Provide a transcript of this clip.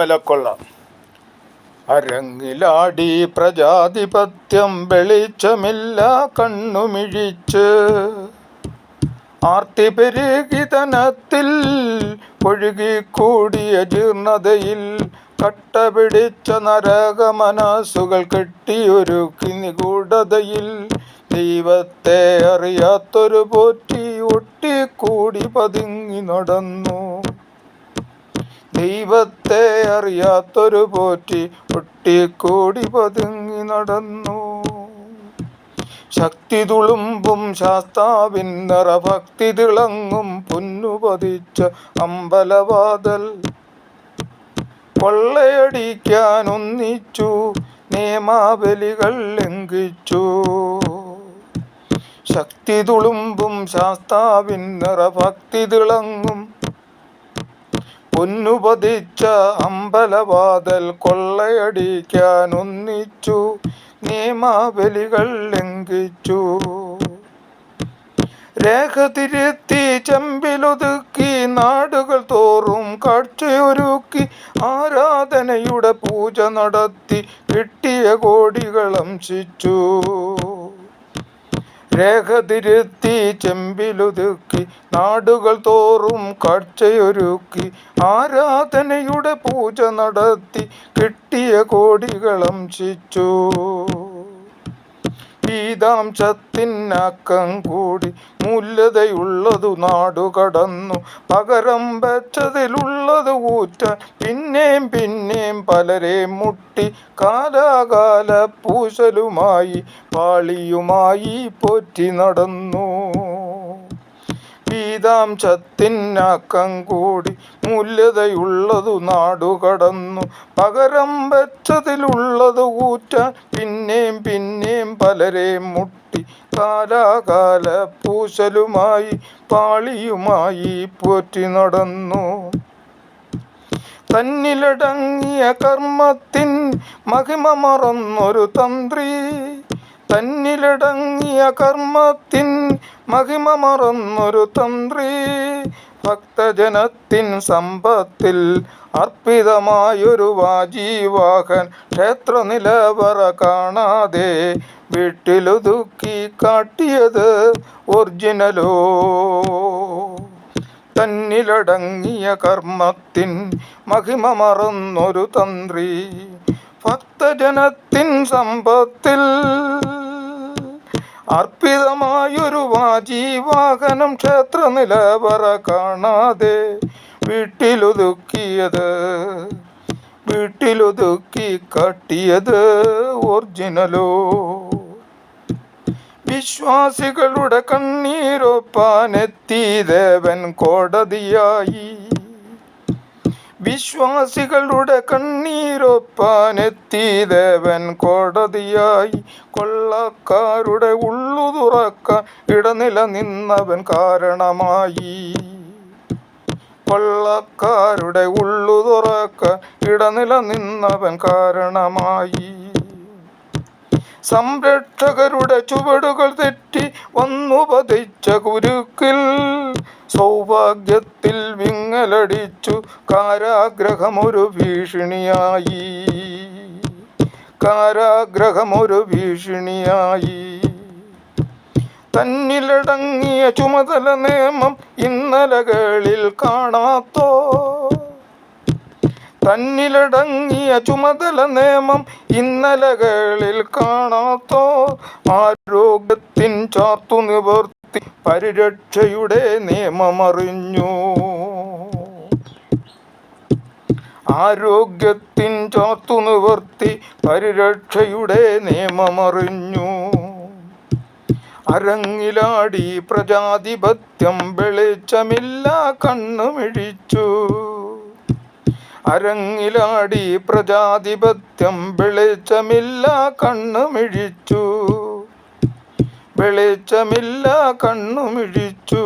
വിലക്കൊള്ള അരങ്ങിലാടി പ്രജാധിപത്യം വെളിച്ചമില്ല കണ്ണുമിഴിച്ച്. ആർത്തി പെരുകിതനത്തിൽ ഒഴുകിക്കൂടിയ ജീർണതയിൽ കട്ട പിടിച്ച നരക മനസ്സുകൾ കെട്ടിയൊരുക്കി നിഗൂഢതയിൽ ദൈവത്തെ അറിയാത്തൊരു പോറ്റി ഒട്ടിക്കൂടി പതുങ്ങി നടന്നു. ദൈവത്തെ അറിയാത്തൊരു പോറ്റി ഒട്ടിക്കൂടി പതുങ്ങി നടന്നു. ശക്തി തുളുമ്പും ശാസ്താവിൻ നിറഭക്തി തിളങ്ങും പൊന്നു പതിച്ച അമ്പലവാതൽ. കൊള്ളയടിക്കാൻ ഒന്നിച്ചു നിയമാവലികൾ ലംഘിച്ചു. ശക്തി തുളുമ്പും ശാസ്താവിൻ നിറഭക്തി തിളങ്ങും പൊന്നുപതിച്ച അമ്പലവാതൽ കൊള്ളയടിക്കാൻ ഒന്നിച്ചു നിയമാവലികൾ ലംഘിച്ചു. രേഖ തിരുത്തി ചെമ്പിലൊതുക്കി നാടുകൾ തോറും കാഴ്ചയൊരുക്കി ആരാധനയുടെ പൂജ നടത്തി കിട്ടിയ കോടികൾ അംശിച്ചു. രേഖ തിരുത്തി ചെമ്പിലൊതുക്കി നാടുകൾ തോറും കാഴ്ചയൊരുക്കി ആരാധനയുടെ പൂജ നടത്തി കിട്ടിയ കോടികൾ അംശിച്ചു പീതാംശത്തിനക്കം കൂടി മൂല്യതയുള്ളതു നാടു കടന്നു പകരം വെച്ചതിലുള്ളത് ഊറ്റാൻ പിന്നെയും പിന്നെയും പലരെ മുട്ടി കാലാകാല പൂശലുമായി പാളിയുമായി പോറ്റി നടന്നു. പീതാംശത്തിനക്കം കൂടി മൂല്യതയുള്ളതു നാടു കടന്നു പകരം വെച്ചതിലുള്ളത് ഊറ്റാൻ പിന്നെയും പിന്നെയും പലരെ മുട്ടി. കാലാകാല പൂശലുമായി പാളിയുമായി പോറ്റി നടന്നു. തന്നിലടങ്ങിയ കർമ്മത്തിൻ മഹിമ മറന്നൊരു തന്ത്രി. തന്നിലടങ്ങിയ കർമ്മത്തിൻ മഹിമ മറന്നൊരു തന്ത്രി. ഭക്തജനത്തിൻ സമ്പത്തിൽ അർപ്പിതമായൊരു വാജീവാഹൻ ക്ഷേത്ര നിലവറ കാണാതെ വീട്ടിലൊതുക്കി കാട്ടിയത് ഒറിജിനലോ? തന്നിലടങ്ങിയ കർമ്മത്തിൻ മഹിമ മറന്നൊരു തന്ത്രി. ഭക്തജനത്തിൻ സമ്പത്തിൽ അർപ്പിതമായൊരു വാജീവാഹനം ക്ഷേത്ര നിലവറ കാണാതെ വീട്ടിലൊതുക്കിയത് വീട്ടിലൊതുക്കി കട്ടിയത് ഒറിജിനലോ? വിശ്വാസികളുടെ കണ്ണീരൊപ്പാനെത്തി ദേവൻ കോടതിയായി. വിശ്വാസികളുടെ കണ്ണീരൊപ്പാനെത്തി ദേവൻ കോടതിയായി കൊള്ളക്കാരുടെ ഉള്ളു തുറക്കാൻ ഇടനില നിന്നവൻ കാരണമായി. കൊള്ളക്കാരുടെ ഉള്ളു തുറക്ക ഇടനില നിന്നവൻ കാരണമായി. സംരക്ഷകരുടെ ചുവടുകൾ തെറ്റി വന്നുപതിച്ച കുരുക്കിൽ സൗഭാഗ്യത്തിൽ വിങ്ങലടിച്ചു കാരാഗ്രഹമൊരു ഭീഷണിയായി. കാരാഗ്രഹമൊരു ഭീഷണിയായി. തന്നിലടങ്ങിയ ചുമതല നിയമം ഇന്നലകളിൽ കാണാത്തോ? തന്നിലടങ്ങിയ ചുമതല നിയമം ഇന്നലകളിൽ കാണാത്തോ? ആരോഗ്യത്തിൻ ചാർത്തു നിവർത്തി പരിരക്ഷയുടെ നിയമമറിഞ്ഞു ആരോഗ്യത്തിൻ ചാത്തു നിവർത്തി പരിരക്ഷയുടെ നിയമമറിഞ്ഞു. അരങ്ങിലാടി പ്രജാധിപത്യം വെളിച്ചമില്ല കണ്ണുമിഴിച്ചു. അരങ്ങിലാടി പ്രജാധിപത്യം വെളിച്ചമില്ല കണ്ണുമിഴിച്ചു. വെളിച്ചമില്ല കണ്ണുമിഴിച്ചു.